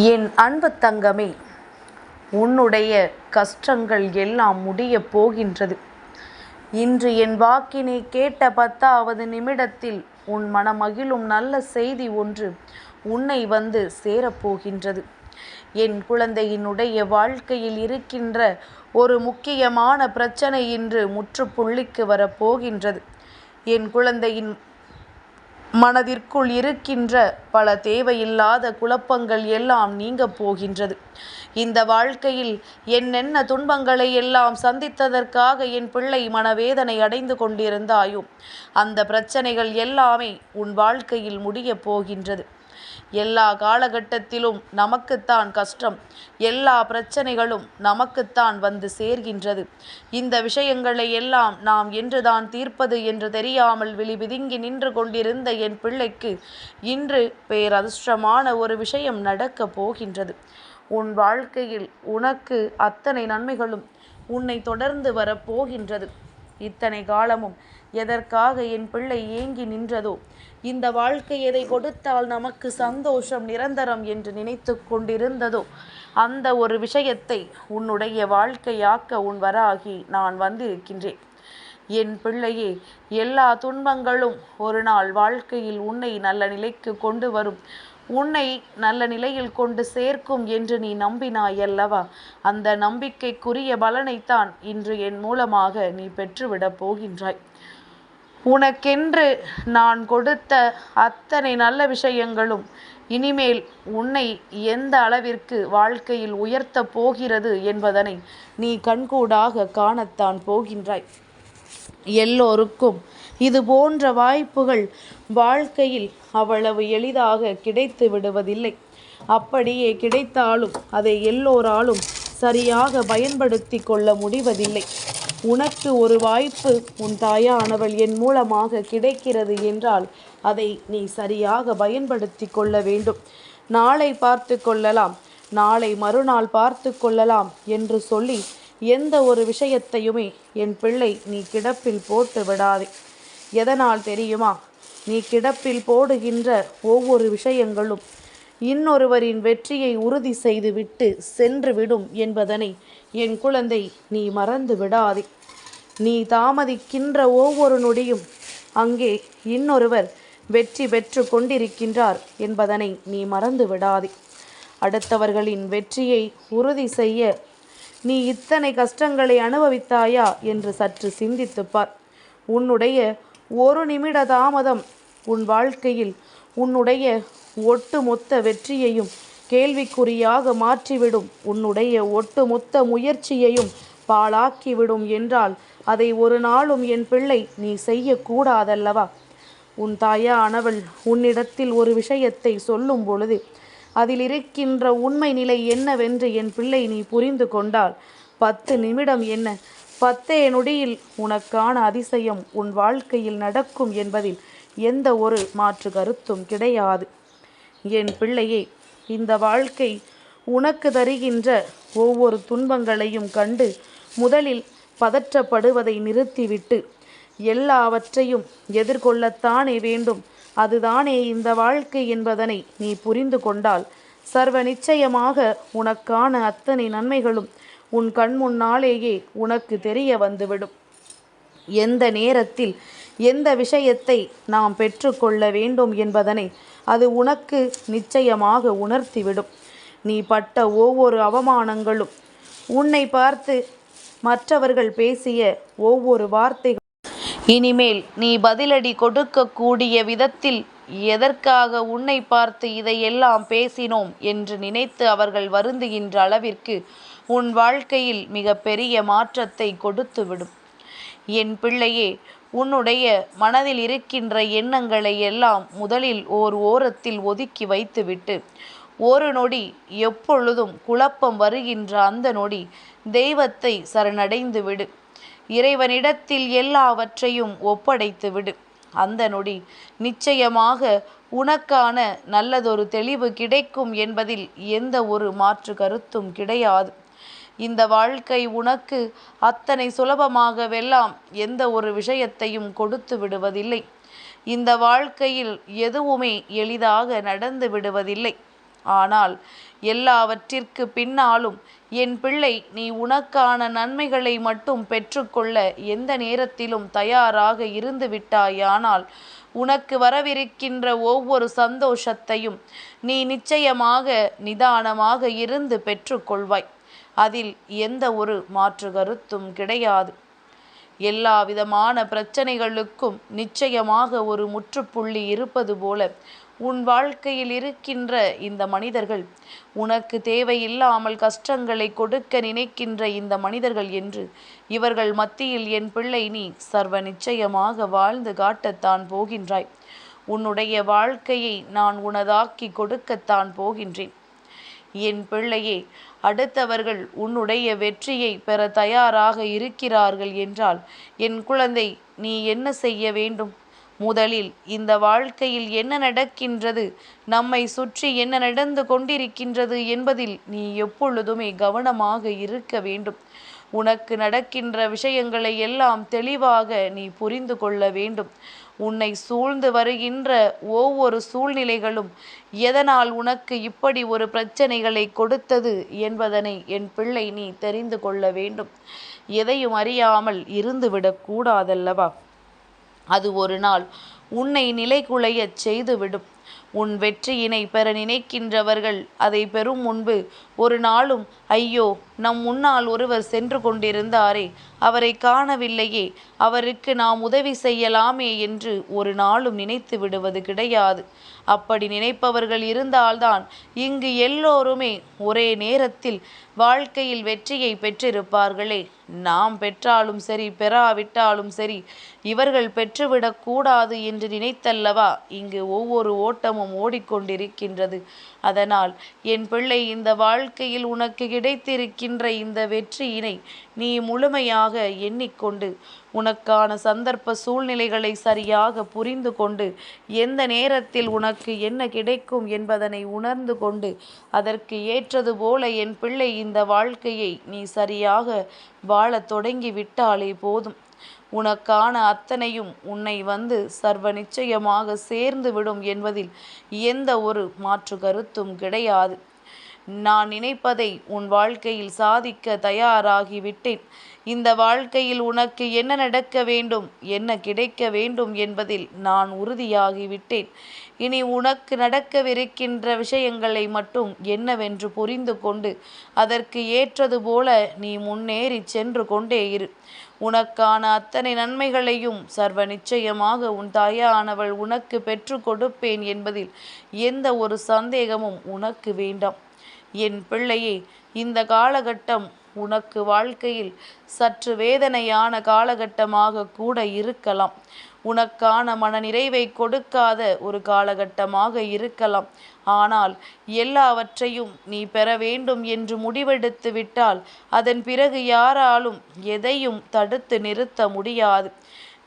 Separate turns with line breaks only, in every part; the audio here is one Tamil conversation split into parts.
என் அன்பு தங்கமே உன்னுடைய கஷ்டங்கள் எல்லாம் முடிய போகின்றது. இன்று என் வாக்கினை கேட்ட பத்தாவது நிமிடத்தில் உன் மனமகிழும் நல்ல செய்தி ஒன்று உன்னை வந்து சேரப்போகின்றது என் குழந்தையினுடைய வாழ்க்கையில் இருக்கின்ற ஒரு முக்கியமான பிரச்சனை இன்று முற்றுப்புள்ளிக்கு வரப்போகின்றது என் குழந்தையின் மனதிற்குள் இருக்கின்ற பல தேவையில்லாத குழப்பங்கள் எல்லாம் நீங்கப் போகின்றது. இந்த வாழ்க்கையில் என்னென்ன துன்பங்களை எல்லாம் சந்தித்ததற்காக என் பிள்ளை மனவேதனை அடைந்து கொண்டிருந்தாயோ அந்த பிரச்சனைகள் எல்லாமே உன் வாழ்க்கையில் முடியப் போகின்றது. எல்லா காலகட்டத்திலும் நமக்குத்தான் கஷ்டம். எல்லா பிரச்சனைகளும் நமக்குத்தான் வந்து சேர்கின்றது. இந்த விஷயங்களை எல்லாம் நாம் என்றுதான் தீர்ப்பது என்று தெரியாமல் விழிபிதுங்கி நின்று கொண்டிருந்த என் பிள்ளைக்கு இன்று பேரதிர்ஷ்டமான ஒரு விஷயம் நடக்கப் போகின்றது. உன் வாழ்க்கையில் உனக்கு அத்தனை நன்மைகளும் உன்னை தொடர்ந்து வரப்போகின்றது இத்தனை காலமும் எதற்காக என் பிள்ளை ஏங்கி நின்றதோ இந்த வாழ்க்கை எதை கொடுத்தால் நமக்கு சந்தோஷம் நிரந்தரம் என்று நினைத்து கொண்டிருந்ததோ? அந்த ஒரு விஷயத்தை உன்னுடைய வாழ்க்கையாக்க உன் வராகி நான் வந்திருக்கின்றேன். என் பிள்ளையே எல்லா துன்பங்களும் ஒரு நாள் வாழ்க்கையில் உன்னை நல்ல நிலைக்கு கொண்டு வரும். உன்னை நல்ல நிலையில் கொண்டு சேர்க்கும் என்று நீ நம்பினாய் அல்லவா அந்த நம்பிக்கைக்குரிய பலனைத்தான் இன்று என் மூலமாக நீ பெற்றுவிடப் போகின்றாய். உனக்கென்று நான் கொடுத்த அத்தனை நல்ல விஷயங்களும் இனிமேல் உன்னை எந்த அளவிற்கு வாழ்க்கையில் உயர்த்தப் போகிறது என்பதனை நீ கண்கூடாக காணத்தான் போகின்றாய். எல்லோருக்கும் இது போன்ற வாய்ப்புகள் வாழ்க்கையில் அவ்வளவு எளிதாக கிடைத்து விடுவதில்லை. அப்படியே கிடைத்தாலும் அதை எல்லோராலும் சரியாக பயன்படுத்தி கொள்ள முடிவதில்லை. உனக்கு ஒரு வாய்ப்பு உன் தாயானவள் என் மூலமாக கிடைக்கிறது என்றால் அதை நீ சரியாக பயன்படுத்தி கொள்ள வேண்டும். நாளை பார்த்து கொள்ளலாம். நாளை மறுநாள் பார்த்து கொள்ளலாம் என்று சொல்லி எந்த ஒரு விஷயத்தையுமே என் பிள்ளை நீ கிடப்பில் போட்டு விடாதே. எதனால் தெரியுமா? நீ கிடப்பில் போடுகின்ற ஒவ்வொரு விஷயங்களும் இன்னொருவரின் வெற்றியை உறுதி செய்துவிட்டு சென்றுவிடும் என்பதனை என் குழந்தை நீ மறந்து விடாதே. நீ தாமதிக்கின்ற ஒவ்வொரு நொடியும் அங்கே இன்னொருவர் வெற்றி பெற்று கொண்டிருக்கின்றார் என்பதனை நீ மறந்து விடாதே. அடுத்தவர்களின் வெற்றியை உறுதி செய்ய நீ இத்தனை கஷ்டங்களை அனுபவித்தாயா என்று சற்று சிந்தித்துப்பார் உன்னுடைய ஒரு நிமிட தாமதம் உன் வாழ்க்கையில் உன்னுடைய ஒட்டுமொத்த வெற்றியையும் கேள்விக்குறியாக மாற்றிவிடும். உன்னுடைய ஒட்டுமொத்த முயற்சியையும் பாழாக்கிவிடும் என்றால் அதை ஒரு நாளும் என் பிள்ளை நீ செய்யக்கூடாதல்லவா? உன் தாயானவள் உன்னிடத்தில் ஒரு விஷயத்தை சொல்லும் பொழுது அதில் இருக்கின்ற உண்மை நிலை என்னவென்று என் பிள்ளை நீ புரிந்து கொண்டால் பத்து நிமிடம் என்ன? பத்தே நொடியில் உனக்கான அதிசயம் உன் வாழ்க்கையில் நடக்கும் என்பதில் எந்த ஒரு மாற்று கருத்தும் கிடையாது. என் பிள்ளையே இந்த வாழ்க்கை உனக்கு தருகின்ற ஒவ்வொரு துன்பங்களையும் கண்டு முதலில் பதற்றப்படுவதை நிறுத்திவிட்டு எல்லாவற்றையும் எதிர்கொள்ளத்தானே வேண்டும். அதுதானே இந்த வாழ்க்கை என்பதனை நீ புரிந்து கொண்டால் சர்வ நிச்சயமாக உனக்கான அத்தனை நன்மைகளும் உன் கண் முன்னாலேயே உனக்கு தெரிய வந்துவிடும். எந்த நேரத்தில் எந்த விஷயத்தை நாம் பெற்றுக்கொள்ள வேண்டும் என்பதனை அது உனக்கு நிச்சயமாக உணர்த்திவிடும். நீ பட்ட ஒவ்வொரு அவமானங்களும் உன்னை பார்த்து மற்றவர்கள் பேசிய ஒவ்வொரு வார்த்தைகள் இனிமேல் நீ பதிலடி கொடுக்கக்கூடிய விதத்தில் எதற்காக உன்னை பார்த்து இதையெல்லாம் பேசினோம் என்று நினைத்து அவர்கள் வருந்துகின்ற அளவிற்கு உன் வாழ்க்கையில் மிக பெரிய மாற்றத்தை கொடுத்துவிடும். என் பிள்ளையே உன்னுடைய மனதில் இருக்கின்ற எண்ணங்களை எல்லாம் முதலில் ஓர் ஓரத்தில் ஒதுக்கி வைத்துவிட்டு ஒரு நொடி எப்பொழுதும் குழப்பம் வருகின்ற அந்த நொடி தெய்வத்தை சரணடைந்து விடு. இறைவனிடத்தில் எல்லாவற்றையும் ஒப்படைத்து விடு. அந்த நொடி நிச்சயமாக உனக்கான நல்லதொரு தெளிவு கிடைக்கும் என்பதில் எந்த ஒரு மாற்று கருத்தும் கிடையாது. இந்த வாழ்க்கை உனக்கு அத்தனை சுலபமாகவெல்லாம் எந்த ஒரு விஷயத்தையும் கொடுத்து விடுவதில்லை. இந்த வாழ்க்கையில் எதுவுமே எளிதாக நடந்து விடுவதில்லை. ஆனால் எல்லாவற்றிற்கு பின்னாலும் என் பிள்ளை நீ உனக்கான நன்மைகளை மட்டும் பெற்றுக்கொள்ள எந்த நேரத்திலும் தயாராக இருந்து விட்டாயானால் உனக்கு வரவிருக்கின்ற ஒவ்வொரு சந்தோஷத்தையும் நீ நிச்சயமாக நிதானமாக இருந்து பெற்றுக்கொள்வாய். அதில் எந்த ஒரு மாற்று கருத்தும் கிடையாது. எல்லா விதமான பிரச்சனைகளுக்கும் நிச்சயமாக ஒரு முற்றுப்புள்ளி இருப்பது போல உன் வாழ்க்கையில் இருக்கின்ற இந்த மனிதர்கள் உனக்கு தேவையில்லாமல் கஷ்டங்களை கொடுக்க நினைக்கின்ற இந்த மனிதர்கள் என்று இவர்கள் மத்தியில் என் பிள்ளை நீ சர்வ நிச்சயமாக வாழ்ந்து காட்டத்தான் போகின்றாய். உன்னுடைய வாழ்க்கையை நான் உனதாக்கி கொடுக்கத்தான் போகின்றேன். என் பிள்ளையே அடுத்தவர்கள் உன்னுடைய வெற்றியை பெற தயாராக இருக்கிறார்கள் என்றால் என் குழந்தை நீ என்ன செய்ய வேண்டும்? முதலில் இந்த வாழ்க்கையில் என்ன நடக்கின்றது? நம்மை சுற்றி என்ன நடந்து கொண்டிருக்கின்றது என்பதில் நீ எப்பொழுதுமே கவனமாக இருக்க வேண்டும். உனக்கு நடக்கின்ற விஷயங்களை எல்லாம் தெளிவாக நீ புரிந்து கொள்ள வேண்டும். உன்னை சூழ்ந்து வருகின்ற ஒவ்வொரு சூழ்நிலைகளும் எதனால் உனக்கு இப்படி ஒரு பிரச்சனைகளை கொடுத்தது என்பதனை என் பிள்ளை நீ தெரிந்து கொள்ள வேண்டும். எதையும் அறியாமல் இருந்துவிடக் கூடாதல்லவா? அது ஒரு நாள் உன்னை நிலைகுலையச் செய்துவிடும். உன் வெற்றியினை பெற நினைக்கின்றவர்கள் அதை பெறும் முன்பு ஒரு நாளும் ஐயோ நம் முன்னால் ஒருவர் சென்று கொண்டிருந்தாரே அவரை காணவில்லையே அவருக்கு நாம் உதவி செய்யலாமே என்று ஒரு நாளும் நினைத்து விடுவது கிடையாது. அப்படி நினைப்பவர்கள் இருந்தால்தான் இங்கு எல்லோருமே ஒரே நேரத்தில் வாழ்க்கையில் வெற்றியை பெற்றிருப்பார்களே. நாம் பெற்றாலும் சரி பெறாவிட்டாலும் சரி இவர்கள் பெற்றுவிடக்கூடாது என்று நினைத்தல்லவா? இங்கு ஒவ்வொரு ஓட்டமும் ஓடிக்கொண்டிருக்கின்றது. அதனால் என் பிள்ளை இந்த வாழ்க்கையில் உனக்கு கிடைத்திருக்கின்ற இந்த வெற்றியினை நீ முழுமையாக எண்ணிக்கொண்டு உனக்கான சந்தர்ப்ப சூழ்நிலைகளை சரியாக புரிந்து கொண்டு எந்த நேரத்தில் உனக்கு என்ன கிடைக்கும் என்பதனை உணர்ந்து கொண்டு அதற்கு ஏற்றது போல என் பிள்ளை இந்த வாழ்க்கையை நீ சரியாக வாழத் தொடங்கி விட்டாலே போதும். உனக்கான அத்தனையும் உன்னை வந்து சர்வ நிச்சயமாக சேர்ந்து விடும் என்பதில் எந்த ஒரு மாற்று கருத்தும் கிடையாது. நான் நினைப்பதை உன் வாழ்க்கையில் சாதிக்க தயாராகிவிட்டேன். இந்த வாழ்க்கையில் உனக்கு என்ன நடக்க வேண்டும் என்ன கிடைக்க வேண்டும் என்பதில் நான் உறுதியாகிவிட்டேன். இனி உனக்கு நடக்கவிருக்கின்ற விஷயங்களை மட்டும் என்னவென்று புரிந்து கொண்டு அதற்கு ஏற்றது போல நீ முன்னேறி சென்று கொண்டே இரு. உனக்கான அத்தனை நன்மைகளையும் சர்வ நிச்சயமாக உன் தாயானவள் உனக்கு பெற்று கொடுப்பேன் என்பதில் எந்த ஒரு சந்தேகமும் உனக்கு வேண்டாம். என் பிள்ளையே இந்த காலகட்டம் உனக்கு வாழ்க்கையில் சற்று வேதனையான காலகட்டமாக கூட இருக்கலாம். உனக்கான மனநிறைவை கொடுக்காத ஒரு காலகட்டமாக இருக்கலாம். ஆனால் எல்லாவற்றையும் நீ பெற வேண்டும் என்று முடிவெடுத்து விட்டால் அதன் பிறகு யாராலும் எதையும் தடுத்து நிறுத்த முடியாது.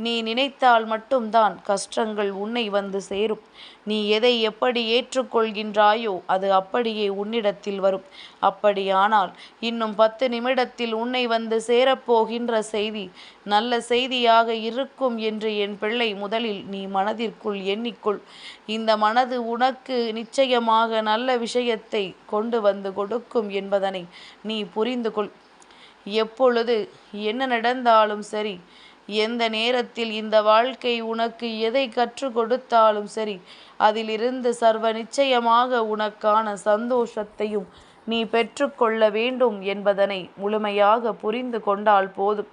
நீ நினைத்தால் மட்டும்தான் கஷ்டங்கள் உன்னை வந்து சேரும். நீ எதை எப்படி ஏற்றுக்கொள்கின்றாயோ அது அப்படியே உன்னிடத்தில் வரும். அப்படியானால் இன்னும் பத்து நிமிடத்தில் உன்னை வந்து சேரப்போகின்ற செய்தி நல்ல செய்தியாக இருக்கும் என்று என் பிள்ளை முதலில் நீ மனதிற்குள் எண்ணிக்கொள். இந்த மனது உனக்கு நிச்சயமாக நல்ல விஷயத்தை கொண்டு வந்து கொடுக்கும் என்பதனை நீ புரிந்து கொள் எப்பொழுது என்ன நடந்தாலும் சரி எந்த நேரத்தில் இந்த வாழ்க்கை உனக்கு எதை கற்றுக் கொடுத்தாலும் சரி அதிலிருந்து சர்வ நிச்சயமாக உனக்கான சந்தோஷத்தையும் நீ பெற்றுக்கொள்ள வேண்டும் என்பதனை முழுமையாக புரிந்து கொண்டால் போதும்.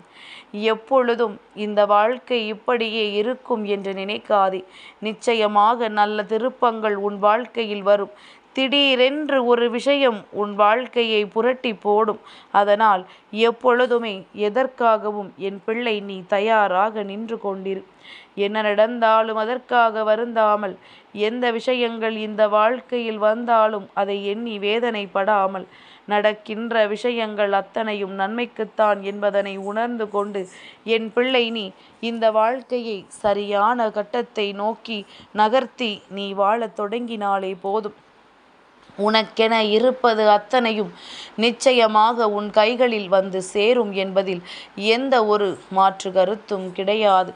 எப்பொழுதும் இந்த வாழ்க்கை இப்படியே இருக்கும் என்று நினைக்காதே. நிச்சயமாக நல்ல திருப்பங்கள் உன் வாழ்க்கையில் வரும். திடீரென்று ஒரு விஷயம் உன் வாழ்க்கையை புரட்டி போடும். அதனால் எப்பொழுதுமே எதற்காகவும் என் பிள்ளை நீ தயாராக நின்று கொண்டிரு. என்ன நடந்தாலும் அதற்காக வருந்தாமல் எந்த விஷயங்கள் இந்த வாழ்க்கையில் வந்தாலும் அதை எண்ணி வேதனைப்படாமல் நடக்கின்ற விஷயங்கள் அத்தனையும் நன்மைக்குத்தான் என்பதனை உணர்ந்து கொண்டு என் பிள்ளை நீ இந்த வாழ்க்கையை சரியான கட்டத்தை நோக்கி நகர்த்தி நீ வாழத் தொடங்கினாலே போதும். உனக்கென இருப்பது அத்தனையும் நிச்சயமாக உன் கைகளில் வந்து சேரும் என்பதில் எந்த ஒரு மாற்று கருத்தும் கிடையாது.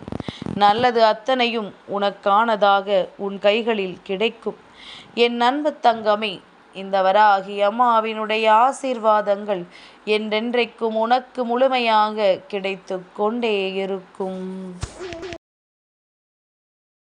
நல்லது அத்தனையும் உனக்கானதாக உன் கைகளில் கிடைக்கும். என் அன்பு தங்கமே இந்த வராகி அம்மாவினுடைய ஆசீர்வாதங்கள் என்றென்றைக்கும் உனக்கு முழுமையாக கிடைத்து கொண்டே இருக்கும்.